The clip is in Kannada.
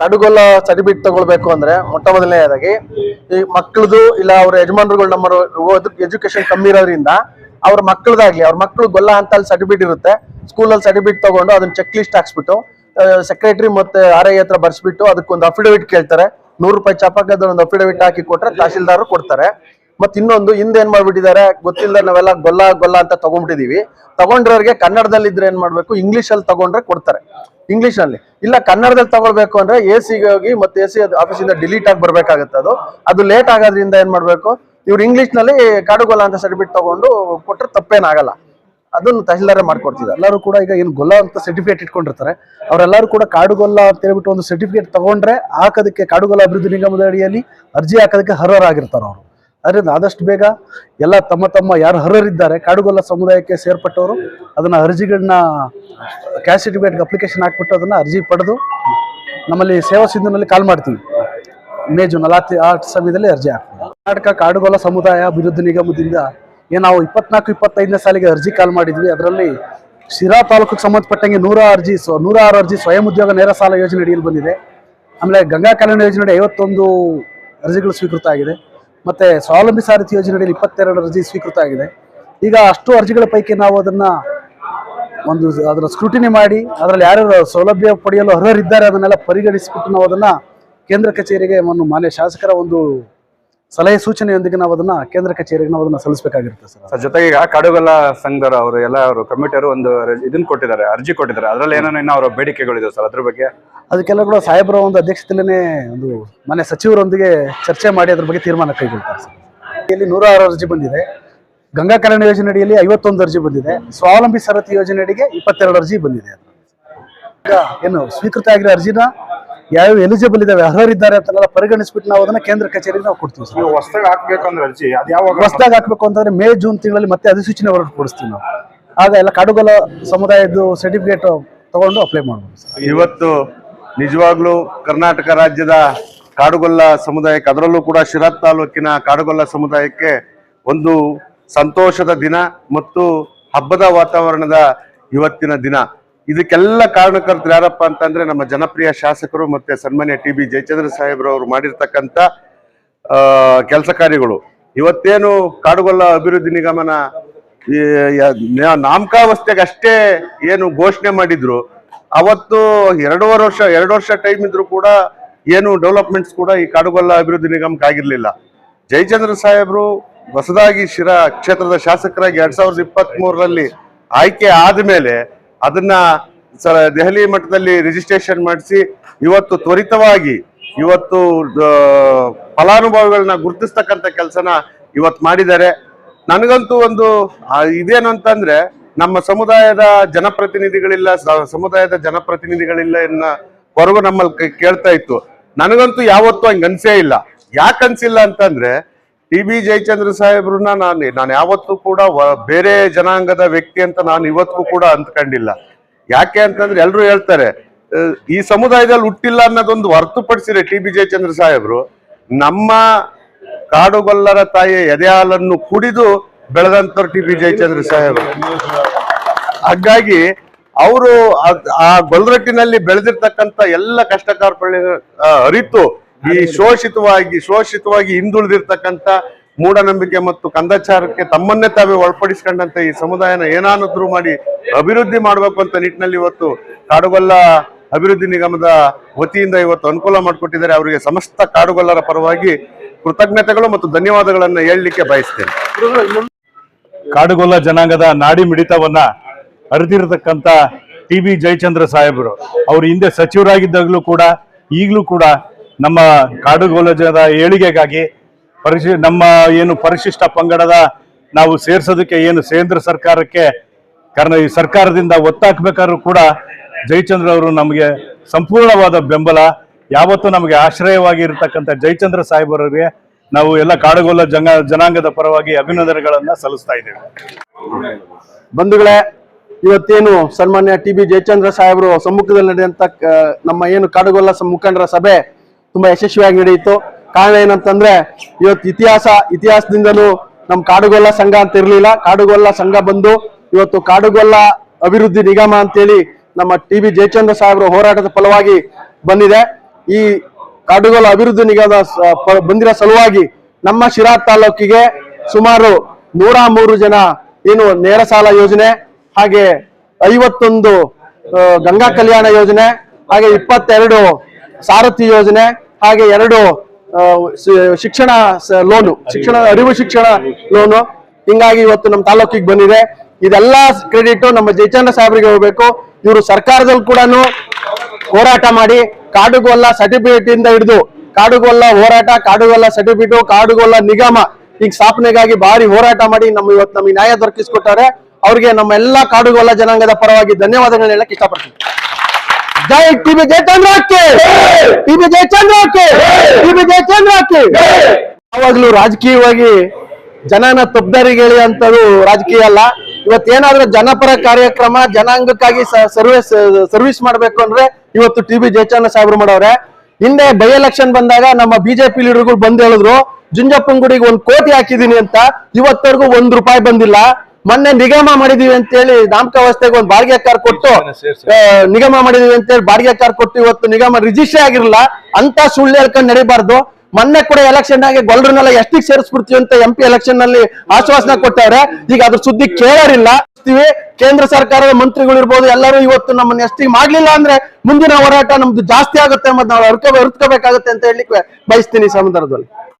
ಕಡುಗೊಲ್ಲ ಸರ್ಟಿಫಿಕೇಟ್ ತಗೊಳ್ಬೇಕು ಅಂದ್ರೆ ಮೊಟ್ಟ ಮೊದಲನೇದಾಗಿ ಈ ಮಕ್ಕಳದು ಇಲ್ಲ ಅವ್ರ ಯಜಮಾನರುಗಳು ನಮ್ಮ ಎಜುಕೇಶನ್ ಕಮ್ಮಿ ಇರೋದ್ರಿಂದ ಅವ್ರ ಮಕ್ಕಳದಾಗ್ಲಿ ಅವ್ರ ಮಕ್ಕಳು ಗೊಲ್ಲ ಅಂತ ಅಲ್ಲಿ ಸರ್ಟಿಫಿಕೇಟ್ ಇರುತ್ತೆ. ಸ್ಕೂಲಲ್ಲಿ ಸರ್ಟಿಫಿಕೇಟ್ ತಗೊಂಡು ಅದನ್ನ ಚೆಕ್ ಲಿಸ್ಟ್ ಹಾಕ್ಸ್ಬಿಟ್ಟು ಸೆಕ್ರೆಟರಿ ಮತ್ತೆ ಆರ್ ಐ ಹತ್ರ ಬರ್ಸ್ಬಿಟ್ಟು ಅದಕ್ಕೊಂದು ಅಫಿಡವಿಟ್ ಕೇಳ್ತಾರೆ. ನೂರು ರೂಪಾಯಿ ಚಾಪಕದ ಒಂದು ಅಫಿಡವಿಟ್ ಹಾಕಿ ಕೊಟ್ರೆ ತಹಶೀಲ್ದಾರ್ ಕೊಡ್ತಾರೆ. ಮತ್ ಇನ್ನೊಂದು, ಹಿಂದೆ ಏನ್ ಮಾಡ್ಬಿಟ್ಟಿದ್ದಾರೆ? ಗೊತ್ತಿಲ್ಲದೆ ನಾವೆಲ್ಲ ಗೊಲ್ಲ ಗೊಲ್ಲ ಅಂತ ತಗೊಂಡ್ಬಿಟ್ಟಿದೀವಿ. ತಗೊಂಡ್ರವ್ರಿಗೆ ಕನ್ನಡದಲ್ಲಿ ಇದ್ರೆ ಏನ್ ಮಾಡ್ಬೇಕು? ಇಂಗ್ಲಿಷ್ ಅಲ್ಲಿ ತಗೊಂಡ್ರೆ ಕೊಡ್ತಾರೆ. ಇಂಗ್ಲಿಷ್ ಅಲ್ಲಿ ಇಲ್ಲ, ಕನ್ನಡದಲ್ಲಿ ತಗೊಳ್ಬೇಕು ಅಂದ್ರೆ ಎ ಸಿಗೆ ಹೋಗಿ ಮತ್ತೆ ಎ ಸಿ ಆಫೀಸಿಂದ ಡಿಲೀಟ್ ಆಗಿ ಬರ್ಬೇಕಾಗತ್ತೆ ಅದು. ಅದು ಲೇಟ್ ಆಗೋದ್ರಿಂದ ಏನ್ ಮಾಡ್ಬೇಕು? ಇವ್ರು ಇಂಗ್ಲಿಷ್ನಲ್ಲಿ ಕಾಡುಗೊಲ್ಲ ಅಂತ ಸರ್ಟಿಫಿಕೇಟ್ ತಗೊಂಡು ಕೊಟ್ರೆ ತಪ್ಪೇನಾಗಲ್ಲ. ಅದನ್ನು ತಹಶೀಲ್ದಾರೇ ಮಾಡ್ಕೊಡ್ತಿದ್ದಾರೆ. ಎಲ್ಲರೂ ಕೂಡ ಈಗ ಏನು ಗೊಲ್ಲ ಅಂತ ಸರ್ಟಿಫಿಕೇಟ್ ಇಟ್ಕೊಂಡಿರ್ತಾರೆ. ಅವರೆಲ್ಲರೂ ಕೂಡ ಕಾಡುಗೊಲ್ಲ ಅಂತ ಹೇಳ್ಬಿಟ್ಟು ಒಂದು ಸರ್ಟಿಫಿಕೇಟ್ ತಗೊಂಡ್ರೆ ಹಾಕೋದಕ್ಕೆ ಕಾಡುಗೊಲ್ಲ ಅಭಿವೃದ್ಧಿ ನಿಗಮದ ಅಡಿಯಲ್ಲಿ ಅರ್ಜಿ ಹಾಕೋದಕ್ಕೆ ಅರ್ಹರಾಗಿರ್ತಾರೆ ಅವರು. ಅದರಿಂದ ಆದಷ್ಟು ಬೇಗ ಎಲ್ಲ ತಮ್ಮ ತಮ್ಮ ಯಾರು ಅರ್ಹರಿದ್ದಾರೆ ಕಾಡುಗೊಲ್ಲ ಸಮುದಾಯಕ್ಕೆ ಸೇರ್ಪಟ್ಟವರು ಅದನ್ನು ಅರ್ಜಿಗಳನ್ನ ಕ್ಯಾಶ್ ಸರ್ಟಿಫಿಕೇಟ್ಗೆ ಅಪ್ಲಿಕೇಶನ್ ಹಾಕ್ಬಿಟ್ಟು ಅದನ್ನು ಅರ್ಜಿ ಪಡೆದು ನಮ್ಮಲ್ಲಿ ಸೇವಾ ಸಿಂಧುನಲ್ಲಿ ಕಾಲ್ ಮಾಡ್ತೀವಿ. ಮೇ ಜೂನ್ ಅಲ್ಲ ಆ ಸಮಯದಲ್ಲಿ ಅರ್ಜಿ ಹಾಕ್ತೀವಿ. ಕರ್ನಾಟಕ ಕಾಡುಗೊಲ್ಲ ಸಮುದಾಯ ಅಭಿವೃದ್ಧಿ ನಿಗಮದಿಂದ ಏನು ನಾವು ಇಪ್ಪತ್ನಾಲ್ಕು, ಇಪ್ಪತ್ತೈದನೇ ಸಾಲಿಗೆ ಅರ್ಜಿ ಕಾಲ್ ಮಾಡಿದ್ವಿ. ಅದರಲ್ಲಿ ಶಿರಾ ತಾಲೂಕಿಗೆ ಸಂಬಂಧಪಟ್ಟಂಗೆ ನೂರ ಅರ್ಜಿ ನೂರ ಆರು ಅರ್ಜಿ ಸ್ವಯಂ ಉದ್ಯೋಗ ನೇರ ಸಾಲ ಯೋಜನೆ ಅಡಿಯಲ್ಲಿ ಬಂದಿದೆ. ಆಮೇಲೆ ಗಂಗಾ ಕಲ್ಯಾಣ ಯೋಜನೆ ಐವತ್ತೊಂದು ಅರ್ಜಿಗಳು ಸ್ವೀಕೃತ ಆಗಿದೆ. ಮತ್ತೆ ಸ್ವಾವಲಂಬಿ ಸಾರಥಿ ಯೋಜನೆಯಲ್ಲಿ ಇಪ್ಪತ್ತೆರಡು ಅರ್ಜಿ ಸ್ವೀಕೃತ ಆಗಿದೆ. ಈಗ ಅಷ್ಟು ಅರ್ಜಿಗಳ ಪೈಕಿ ನಾವು ಅದನ್ನ ಒಂದು ಅದರ ಸ್ಕ್ರೂಟಿನಿ ಮಾಡಿ, ಅದರಲ್ಲಿ ಯಾರ್ಯಾರು ಸೌಲಭ್ಯ ಪಡೆಯಲು ಅರ್ಹರಿದ್ದಾರೆ ಅದನ್ನೆಲ್ಲ ಪರಿಗಣಿಸಿಬಿಟ್ಟು ನಾವು ಅದನ್ನ ಕೇಂದ್ರ ಕಚೇರಿಗೆ ಒಂದು ಮಾನ್ಯ ಶಾಸಕರ ಒಂದು ಸಲಹೆ ಸೂಚನೆಯೊಂದಿಗೆ ನಾವು ಅದನ್ನ ಕೇಂದ್ರ ಕಚೇರಿಗೆ ನಾವು ಅದನ್ನ ಸಲ್ಲಿಸಬೇಕಾಗಿರುತ್ತೆ ಸರ್. ಸರ್ ಜೊತೆಗೆ ಈಗ ಕಡುಗಲ್ಲ ಸಂಘದವರು ಅವರು ಎಲ್ಲ ಅವರು ಕಮಿಟಿಯವರು ಒಂದು ಇದನ್ನ ಕೊಟ್ಟಿದ್ದಾರೆ ಅರ್ಜಿ ಕೊಟ್ಟಿದ್ದಾರೆ. ಅದರಲ್ಲಿ ಏನೋ ಇನ್ನೂ ಅವರ ಬೇಡಿಕೆಗಳಿದೆ ಸರ್ ಅದ್ರ ಬಗ್ಗೆ? ಅದಕ್ಕೆಲ್ಲ ಕೂಡ ಸಾಹೇಬರ ಒಂದು ಅಧ್ಯಕ್ಷತೆಯಲ್ಲೇ ಒಂದು ಮನೆ ಸಚಿವರೊಂದಿಗೆ ಚರ್ಚೆ ಮಾಡಿ ಅದ್ರ ಬಗ್ಗೆ ತೀರ್ಮಾನ ಕೈಗೊಳ್ತಾರೆ ಸರ್. ಇಲ್ಲಿ ನೂರ ಆರು ಅರ್ಜಿ ಬಂದಿದೆ. ಗಂಗಾ ಕಲ್ಯಾಣ ಯೋಜನೆ ಅಡಿಯಲ್ಲಿ ಐವತ್ತೊಂದು ಅರ್ಜಿ ಬಂದಿದೆ. ಸ್ವಾವಲಂಬಿ ಸರತಿ ಯೋಜನೆ ಅಡಿಗೆ ಇಪ್ಪತ್ತೆರಡು ಅರ್ಜಿ ಬಂದಿದೆ. ಈಗ ಏನು ಸ್ವೀಕೃತ ಆಗಿರೋ ಅರ್ಜಿನ ಯಾವ ಎಲಿಜಿಬಲ್ ಇದಾವೆ ಅರ್ಹರಿದ್ದಾರೆ ಅಂತೆಲ್ಲ ಪರಿಗಣಿಸ್ಬಿಟ್ಟು ನಾವು ಅದನ್ನ ಕೇಂದ್ರ ಕಚೇರಿಗೆ ನಾವು ಕೊಡ್ತೀವಿ ಸರ್. ನೀವು ಹೊಸದಾಗಿ ಹಾಕ್ಬೇಕಂದ್ರೆ ಅರ್ಜಿ ಅದು ಯಾವಾಗ? ಹೊಸದಾಗಿ ಹಾಕ್ಬೇಕು ಅಂತಂದ್ರೆ ಮೇ ಜೂನ್ ತಿಂಗಳಲ್ಲಿ ಮತ್ತೆ ಅಧಿಸೂಚನೆ ಹೊರಡಿಸ್ತೀವಿ ನಾವು. ಆಗ ಎಲ್ಲ ಕಾಡುಗೊಲ್ಲ ಸಮುದಾಯದ್ದು ಸರ್ಟಿಫಿಕೇಟ್ ತಗೊಂಡು ಅಪ್ಲೈ ಮಾಡ್ಬೋದು ಸರ್. ಇವತ್ತು ನಿಜವಾಗ್ಲೂ ಕರ್ನಾಟಕ ರಾಜ್ಯದ ಕಾಡುಗೊಲ್ಲ ಸಮುದಾಯಕ್ಕೆ ಅದರಲ್ಲೂ ಕೂಡ ಶಿರಾತ್ ತಾಲೂಕಿನ ಕಾಡುಗೊಲ್ಲ ಸಮುದಾಯಕ್ಕೆ ಒಂದು ಸಂತೋಷದ ದಿನ ಮತ್ತು ಹಬ್ಬದ ವಾತಾವರಣದ ಇವತ್ತಿನ ದಿನ. ಇದಕ್ಕೆಲ್ಲ ಕಾರಣಕರ್ತರು ಯಾರಪ್ಪ ಅಂತಂದ್ರೆ ನಮ್ಮ ಜನಪ್ರಿಯ ಶಾಸಕರು ಮತ್ತೆ ಸನ್ಮಾನ್ಯ ಟಿ ಬಿ ಜಯಚಂದ್ರ ಸಾಹೇಬ್ರವರು ಮಾಡಿರ್ತಕ್ಕಂಥ ಕೆಲಸ ಕಾರ್ಯಗಳು. ಇವತ್ತೇನು ಕಾಡುಗೊಲ್ಲ ಅಭಿವೃದ್ಧಿ ನಿಗಮನ ನಾಮಕಾವಸ್ಥೆಗೆ ಅಷ್ಟೇ ಏನು ಘೋಷಣೆ ಮಾಡಿದ್ರು. ಅವತ್ತು ಎರಡೂವರೆ ವರ್ಷ, ಎರಡು ವರ್ಷ ಟೈಮ್ ಇದ್ರು ಕೂಡ ಏನು ಡೆವಲಪ್ಮೆಂಟ್ಸ್ ಕೂಡ ಈ ಕಾಡುಗೊಲ್ಲ ಅಭಿವೃದ್ಧಿ ನಿಗಮಕ್ಕೆ ಆಗಿರ್ಲಿಲ್ಲ. ಜಯಚಂದ್ರ ಸಾಹೇಬ್ರು ಹೊಸದಾಗಿ ಶಿರಾ ಕ್ಷೇತ್ರದ ಶಾಸಕರಾಗಿ ಎರಡ್ ಸಾವಿರದ ಇಪ್ಪತ್ತ್ ಮೂರರಲ್ಲಿ ಆಯ್ಕೆ ಆದ್ಮೇಲೆ ಅದನ್ನ ದೆಹಲಿ ಮಟ್ಟದಲ್ಲಿ ರಿಜಿಸ್ಟ್ರೇಷನ್ ಮಾಡಿಸಿ ಇವತ್ತು ತ್ವರಿತವಾಗಿ ಇವತ್ತು ಫಲಾನುಭವಿಗಳನ್ನ ಗುರುತಿಸ್ತಕ್ಕಂಥ ಕೆಲಸನ ಇವತ್ತು ಮಾಡಿದ್ದಾರೆ. ನನಗಂತೂ ಒಂದು ಇದೇನು ನಮ್ಮ ಸಮುದಾಯದ ಜನಪ್ರತಿನಿಧಿಗಳಿಲ್ಲ ಸಮುದಾಯದ ಜನಪ್ರತಿನಿಧಿಗಳಿಲ್ಲ ಎನ್ನ ಹೊರಗು ನಮ್ಮಲ್ಲಿ ಕೇಳ್ತಾ ಇತ್ತು. ನನಗಂತೂ ಯಾವತ್ತೂ ಹಂಗೆ ಅನ್ಸೇ ಇಲ್ಲ. ಯಾಕೆ ಅನ್ಸಿಲ್ಲ ಅಂತಂದ್ರೆ ಟಿ ಬಿ ಜಯಚಂದ್ರ ಸಾಹೇಬ್ರನ್ನ ನಾನು ನಾನು ಯಾವತ್ತೂ ಕೂಡ ಬೇರೆ ಜನಾಂಗದ ವ್ಯಕ್ತಿ ಅಂತ ನಾನು ಇವತ್ತಿಗೂ ಕೂಡ ಅಂದ್ಕೊಂಡಿಲ್ಲ. ಯಾಕೆ ಅಂತಂದ್ರೆ ಎಲ್ಲರೂ ಹೇಳ್ತಾರೆ ಈ ಸಮುದಾಯದಲ್ಲಿ ಹುಟ್ಟಿಲ್ಲ ಅನ್ನೋದೊಂದು ಹೊರತುಪಡಿಸಿದ್ರೆ ಟಿ ಬಿ ಜಯಚಂದ್ರ ಸಾಹೇಬ್ರು. ನಮ್ಮ ಕಾಡುಗೊಲ್ಲರ ತಾಯಿ ಎದೆ ಹಾಲನ್ನು ಕುಡಿದು ಬೆಳೆದಂತವ್ರು ಟಿ ಬಿ ಜಯಚಂದ್ರ ಸಾಹೇಬ್ರು. ಹಾಗಾಗಿ ಅವರು ಆ ಗೊಲ್ರಟ್ಟಿನಲ್ಲಿ ಬೆಳೆದಿರ್ತಕ್ಕಂಥ ಎಲ್ಲ ಕಷ್ಟ ಕಾರ್ಪಣ್ಯ ಆ, ಅರಿತು ಈ ಶೋಷಿತವಾಗಿ ಶೋಷಿತವಾಗಿ ಹಿಂದುಳಿದಿರ್ತಕ್ಕಂಥ ಮೂಢನಂಬಿಕೆ ಮತ್ತು ಕಂದಾಚಾರಕ್ಕೆ ತಮ್ಮನ್ನೇ ತಾವೇ ಒಳಪಡಿಸ್ಕೊಂಡಂತ ಈ ಸಮುದಾಯನ ಏನಾದ್ರು ಮಾಡಿ ಅಭಿವೃದ್ಧಿ ಮಾಡಬೇಕು ಅಂತ ನಿಟ್ಟಿನಲ್ಲಿ ಇವತ್ತು ಕಾಡುಗೊಲ್ಲ ಅಭಿವೃದ್ಧಿ ನಿಗಮದ ವತಿಯಿಂದ ಇವತ್ತು ಅನುಕೂಲ ಮಾಡಿಕೊಟ್ಟಿದ್ದಾರೆ. ಅವರಿಗೆ ಸಮಸ್ತ ಕಾಡುಗೊಲ್ಲರ ಪರವಾಗಿ ಕೃತಜ್ಞತೆಗಳು ಮತ್ತು ಧನ್ಯವಾದಗಳನ್ನ ಹೇಳಲಿಕ್ಕೆ ಬಯಸ್ತೇನೆ. ಕಾಡುಗೊಲ್ಲ ಜನಾಂಗದ ನಾಡಿ ಮಿಡಿತವನ್ನ ಅರಿತಿರತಕ್ಕಂತ ಟಿ ಬಿ ಜಯಚಂದ್ರ ಸಾಹೇಬರು. ಅವರು ಹಿಂದೆ ಸಚಿವರಾಗಿದ್ದಾಗಲೂ ಕೂಡ ಈಗಲೂ ಕೂಡ ನಮ್ಮ ಕಾಡುಗೋಲಜದ ಏಳಿಗೆಗಾಗಿ ಪರಿಶಿ ನಮ್ಮ ಏನು ಪರಿಶಿಷ್ಟ ಪಂಗಡದ ನಾವು ಸೇರ್ಸೋದಕ್ಕೆ ಏನು ಕೇಂದ್ರ ಸರ್ಕಾರಕ್ಕೆ ಕಾರಣ ಈ ಸರ್ಕಾರದಿಂದ ಒತ್ತಾಕ್ಬೇಕಾದ್ರೂ ಕೂಡ ಜಯಚಂದ್ರ ಅವರು ನಮಗೆ ಸಂಪೂರ್ಣವಾದ ಬೆಂಬಲ. ಯಾವತ್ತೂ ನಮಗೆ ಆಶ್ರಯವಾಗಿ ಇರತಕ್ಕಂಥ ಜಯಚಂದ್ರ ಸಾಹೇಬರವರಿಗೆ ನಾವು ಎಲ್ಲ ಕಾಡುಗೋಲ ಜನ ಜನಾಂಗದ ಪರವಾಗಿ ಅಭಿನಂದನೆಗಳನ್ನು ಸಲ್ಲಿಸ್ತಾ ಇದ್ದೇವೆ. ಬಂಧುಗಳೇ ಇವತ್ತೇನು ಸನ್ಮಾನ್ಯ ಟಿ ಬಿ ಜಯಚಂದ್ರ ಸಾಹೇಬರು ಸಮ್ಮುಖದಲ್ಲಿ ಆ, ನಮ್ಮ ಏನು ಕಾಡುಗೊಲ್ಲ ಮುಖಂಡರ ಸಭೆ ತುಂಬಾ ಯಶಸ್ವಿಯಾಗಿ ನಡೆಯಿತು. ಕಾರಣ ಏನಂತಂದ್ರೆ, ಇವತ್ತು ಇತಿಹಾಸ, ಇತಿಹಾಸದಿಂದಲೂ ನಮ್ಮ ಕಾಡುಗೊಲ್ಲ ಸಂಘ ಅಂತ ಇರ್ಲಿಲ್ಲ. ಕಾಡುಗೊಲ್ಲ ಸಂಘ ಬಂದು ಇವತ್ತು ಕಾಡುಗೊಲ್ಲ ಅಭಿವೃದ್ಧಿ ನಿಗಮ ಅಂತೇಳಿ ನಮ್ಮ ಟಿ ಬಿ ಜಯಚಂದ್ರ ಸಾಹೇಬರು ಹೋರಾಟದ ಫಲವಾಗಿ ಬಂದಿದೆ. ಈ ಕಾಡುಗೊಲ್ಲ ಅಭಿವೃದ್ಧಿ ನಿಗಮದ ಬಂದಿರೋ ಸಲುವಾಗಿ ನಮ್ಮ ಶಿರಾ ತಾಲೂಕಿಗೆ ಸುಮಾರು ನೂರ ಮೂರು ಜನ ಏನು ನೇರ ಸಾಲ ಯೋಜನೆ ಹಾಗೆ ಐವತ್ತೊಂದು ಗಂಗಾ ಕಲ್ಯಾಣ ಯೋಜನೆ ಹಾಗೆ ಇಪ್ಪತ್ತೆರಡು ಸಾರಥಿ ಯೋಜನೆ ಹಾಗೆ ಎರಡು ಶಿಕ್ಷಣ ಲೋನು ಶಿಕ್ಷಣ, ಅರಿವು ಶಿಕ್ಷಣ ಲೋನು ಹಿಂಗಾಗಿ ಇವತ್ತು ನಮ್ಮ ತಾಲೂಕಿಗೆ ಬಂದಿದೆ. ಇದೆಲ್ಲ ಕ್ರೆಡಿಟ್ ನಮ್ಮ ಜಯಚಂದ್ರ ಸಾಹೇಬರಿಗೆ ಹೋಗ್ಬೇಕು. ಇವರು ಸರ್ಕಾರದಲ್ಲಿ ಕೂಡ ಹೋರಾಟ ಮಾಡಿ ಕಾಡುಗೊಲ್ಲ ಸರ್ಟಿಫಿಕೇಟ್ ಇಂದ ಹಿಡಿದು ಕಾಡುಗೊಲ್ಲ ಹೋರಾಟ ಕಾಡುಗೊಲ್ಲ ಸರ್ಟಿಫಿಕೇಟ್ ಕಾಡುಗೊಲ್ಲ ನಿಗಮ, ಈಗ ಸ್ಥಾಪನೆಗಾಗಿ ಭಾರಿ ಹೋರಾಟ ಮಾಡಿ ನಮ್ಮ ಇವತ್ತು ನಮಗೆ ನ್ಯಾಯ ದೊರಕಿಸ್ಕೊಟ್ಟಾರೆ. ಅವ್ರಿಗೆ ನಮ್ಮ ಎಲ್ಲಾ ಕಾಡುಗೊಲ್ಲ ಜನಾಂಗದ ಪರವಾಗಿ ಧನ್ಯವಾದಗಳನ್ನ ಹೇಳಕ್ ಇಷ್ಟಪಡ್ತೀನಿ. ಜೈ ಟಿ ಬಿ ಜಯಚಂದ್ರಕ್ಕೆ ಟಿ ಬಿ ಜಯಚಂದ್ರಕ್ಕೆ ಟಿ ಬಿ ಜಯಚಂದ್ರಕ್ಕೆ ಯಾವಾಗ್ಲೂ ರಾಜಕೀಯವಾಗಿ ಜನನ ತಪ್ಪದಾರಿಗೆ ಅಂತದು ರಾಜಕೀಯ ಅಲ್ಲ ಇವತ್ತೇನಾದ್ರೂ ಜನಪರ ಕಾರ್ಯಕ್ರಮ ಜನಾಂಗಕ್ಕಾಗಿ ಸರ್ವಿಸ್ ಸರ್ವಿಸ್ ಮಾಡ್ಬೇಕು ಅಂದ್ರೆ ಇವತ್ತು ಟಿ ಬಿ ಜಯಚಂದ್ರ ಸಾಹೇಬ್ರು ಮಾಡವ್ರೆ ಹಿಂದೆ ಬೈ ಎಲೆಕ್ಷನ್ ಬಂದಾಗ ನಮ್ಮ ಬಿಜೆಪಿ ಲೀಡರ್ಗಳು ಬಂದ್ ಹೇಳಿದ್ರು ಜುಂಜಪ್ಪನಗುಡಿಗೆ ಒಂದ್ ಕೋಟಿ ಹಾಕಿದೀನಿ ಅಂತ ಇವತ್ತವರೆಗೂ ಒಂದ್ ರೂಪಾಯಿ ಬಂದಿಲ್ಲ ಮೊನ್ನೆ ನಿಗಮ ಮಾಡಿದೀವಿ ಅಂತ ಹೇಳಿ ನಾಮಕ ವ್ಯವಸ್ಥೆಗೆ ಒಂದು ಬಾಡಿಗೆ ಕಾರ್ ಕೊಟ್ಟು ನಿಗಮ ಮಾಡಿದೀವಿ ಅಂತ ಹೇಳಿ ಬಾಡಿಗೆ ಕಾರ್ ಕೊಟ್ಟು ಇವತ್ತು ನಿಗಮ ರಿಜಿಸ್ಟ್ರಿ ಆಗಿರಲ್ಲ ಅಂತ ಸುಳ್ಳು ಹೇಳ್ಕೊಂಡು ನಡಿಬಾರ್ದು. ಮೊನ್ನೆ ಕೂಡ ಎಲೆಕ್ಷನ್ ಆಗಿ ಗೊಲ್ರನ್ನೆಲ್ಲ ಎಷ್ಟಿಗೆ ಸೇರಿಸ್ಬಿಡ್ತೀವಿ ಅಂತ ಎಂ ಪಿ ಎಲೆಕ್ಷನ್ನಲ್ಲಿ ಆಶ್ವಾಸನೆ ಕೊಟ್ಟವ್ರೆ. ಈಗ ಅದ್ರ ಸುದ್ದಿ ಕೇಳೋರಿಲ್ಲ. ಕೇಂದ್ರ ಸರ್ಕಾರದ ಮಂತ್ರಿಗಳು ಇರ್ಬೋದು ಎಲ್ಲರೂ ಇವತ್ತು ನಮ್ಮನ್ನ ಎಷ್ಟಿಗೆ ಮಾಡ್ಲಿಲ್ಲ ಅಂದ್ರೆ ಮುಂದಿನ ಹೋರಾಟ ನಮ್ದು ಜಾಸ್ತಿ ಆಗುತ್ತೆ ಮತ್ತೆ ನಾವು ಅರ್ಕೋಬೇಕಾಗುತ್ತೆ ಅಂತ ಹೇಳಲಿಕ್ಕೆ ಬಯಸ್ತೀನಿ ಈ ಸಂದರ್ಭದಲ್ಲಿ.